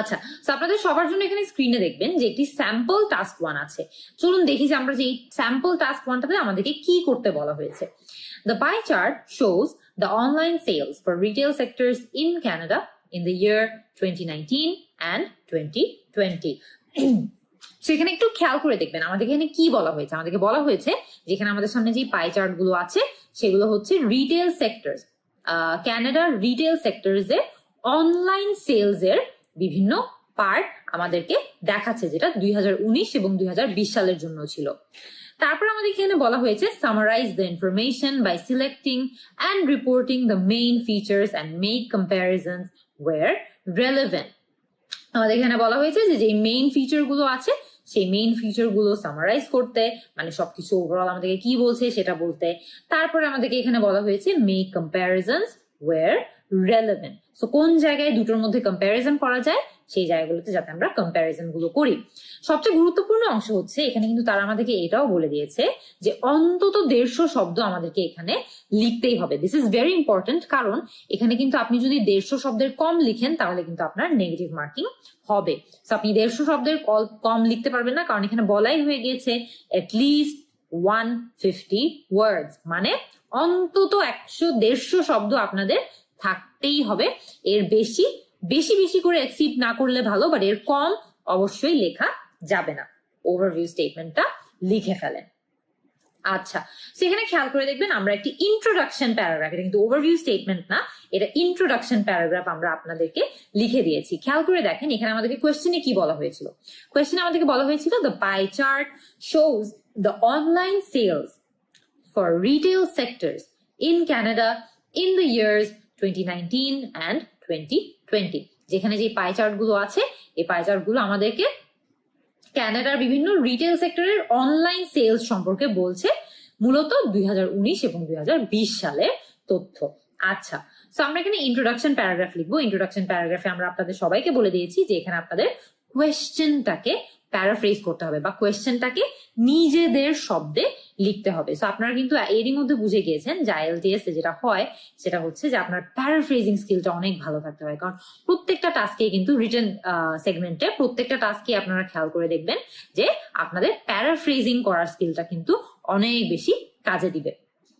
আচ্ছা তো আপনাদের সবার জন্য এখানে স্ক্রিনে দেখবেন যে একটি স্যাম্পল টাস্ক ওয়ান আছে। চলুন দেখি যে আমরা যে স্যাম্পল টাস্ক ওয়ানটাতে আমাদেরকে কি করতে বলা হয়েছে। The pie chart shows the online sales for retail sectors in Canada in the year 2019 and 2020. So এখানে একটু খেয়াল করে দেখবেন আমাদের এখানে কি বলা হয়েছে? আমাদেরকে বলা হয়েছে যেখানে আমাদের সামনে যে পাই চার্টগুলো আছে, সেগুলো হচ্ছে রিটেল সেক্টরস ক্যানাডার রিটেল সেক্টরস এর অনলাইন সেলস এর বিভিন্ন পার্ট আমাদেরকে দেখাচ্ছে, যেটা দুই হাজার উনিশ এবং দুই হাজার বিশ সালের জন্য ছিল। তারপর আমাদের এখানে বলা হয়েছে summarise the information by selecting and reporting the main features and make comparisons where relevant আমাদের এখানে বলা হয়েছে যে যে মেইন ফিচারগুলো আছে, সেই মেইন ফিচারগুলো সামারাইজ করতে মানে সবকিছু ওভারঅল আমাদেরকে কি বলছে সেটা বলতে। তারপরে আমাদেরকে এখানে বলা হয়েছে make comparisons where relevant so কোন জায়গায় দুটোর মধ্যে কম্প্যারিজন করা যায়? সেই জায়গাগুলোতে যাতে আমরা কম্প্যারিজনগুলো করি। সবচেয়ে গুরুত্বপূর্ণ অংশ হচ্ছে, এখানে কিন্তু তারা আমাদেরকে এটাও বলে দিয়েছে যে অন্তত দেড়শো শব্দ আমাদেরকে এখানে লিখতেই হবে। দিস ইজ ভেরি ইম্পর্টেন্ট কারণ এখানে কিন্তু আপনি যদি দেড়শো শব্দের কম লিখেন, তাহলে কিন্তু আপনার নেগেটিভ মার্কিং হবে। আপনি দেড়শো শব্দের কম লিখতে পারবেন না কারণ এখানে বলাই হয়ে গিয়েছে লিস্ট ওয়ান ফিফটি ওয়ার্ডস মানে অন্তত একশো, দেড়শো শব্দ আপনাদের থাকতেই হবে। এর বেশি বেশি বেশি করে এক্সিড না করলে ভালো বাট এর কম অবশ্যই লেখা যাবে না। ওভারভিউ স্টেটমেন্টটা লিখে ফেলেন। আচ্ছা সেখানে খেয়াল করে দেখবেন আমরা একটি ইন্ট্রোডাকশন প্যারাগ্রাফ এটা কিন্তু ওভারভিউ স্টেটমেন্ট না, এটা ইন্ট্রোডাকশন প্যারাগ্রাফ আমরা আপনাদেরকে লিখে দিয়েছি। খেয়াল করে দেখেন, এখানে আমাদেরকে কোয়েশ্চেনে কি বলা হয়েছিল? কোয়েশ্চেনে আমাদেরকে বলা হয়েছিল the pie chart shows the online sales for retail sectors in Canada in the years 2019 and 2020 যেখানে যে পাই চার্টগুলো আছে, এই পাই চার্টগুলো আমাদেরকে ক্যানাডার বিভিন্ন রিটেল সেক্টরের অনলাইন সেলস সম্পর্কে বলছে, মূলত দুই হাজার উনিশ এবং দুই হাজার বিশ সালের তথ্য। আচ্ছা তো আমরা এখানে ইন্ট্রোডাকশন প্যারাগ্রাফ লিখব। ইন্ট্রোডাকশন প্যারাগ্রাফে আমরা আপনাদের সবাইকে বলে দিয়েছি যে এখানে আপনাদের কোয়েশ্চেনটাকে প্যারাফ্রেজ করতে হবে বা কোয়েশ্চেনটাকে নিজেদের শব্দে লিখতে হবে। সো আপনারা কিন্তু এরই মধ্যে বুঝে গিয়েছেন যে আইএলটিএস যেটা হয়, সেটা হচ্ছে যে আপনার প্যারাফ্রেজিং স্কিলটা অনেক ভালো থাকতে হয় কারণ প্রত্যেকটা টাস্কে কিন্তু রিটার্ন সেগমেন্টে প্রত্যেকটা টাস্কে আপনারা খেয়াল করে দেখবেন যে আপনাদের প্যারাফ্রেজিং করার স্কিলটা কিন্তু অনেক বেশি কাজে দিবে।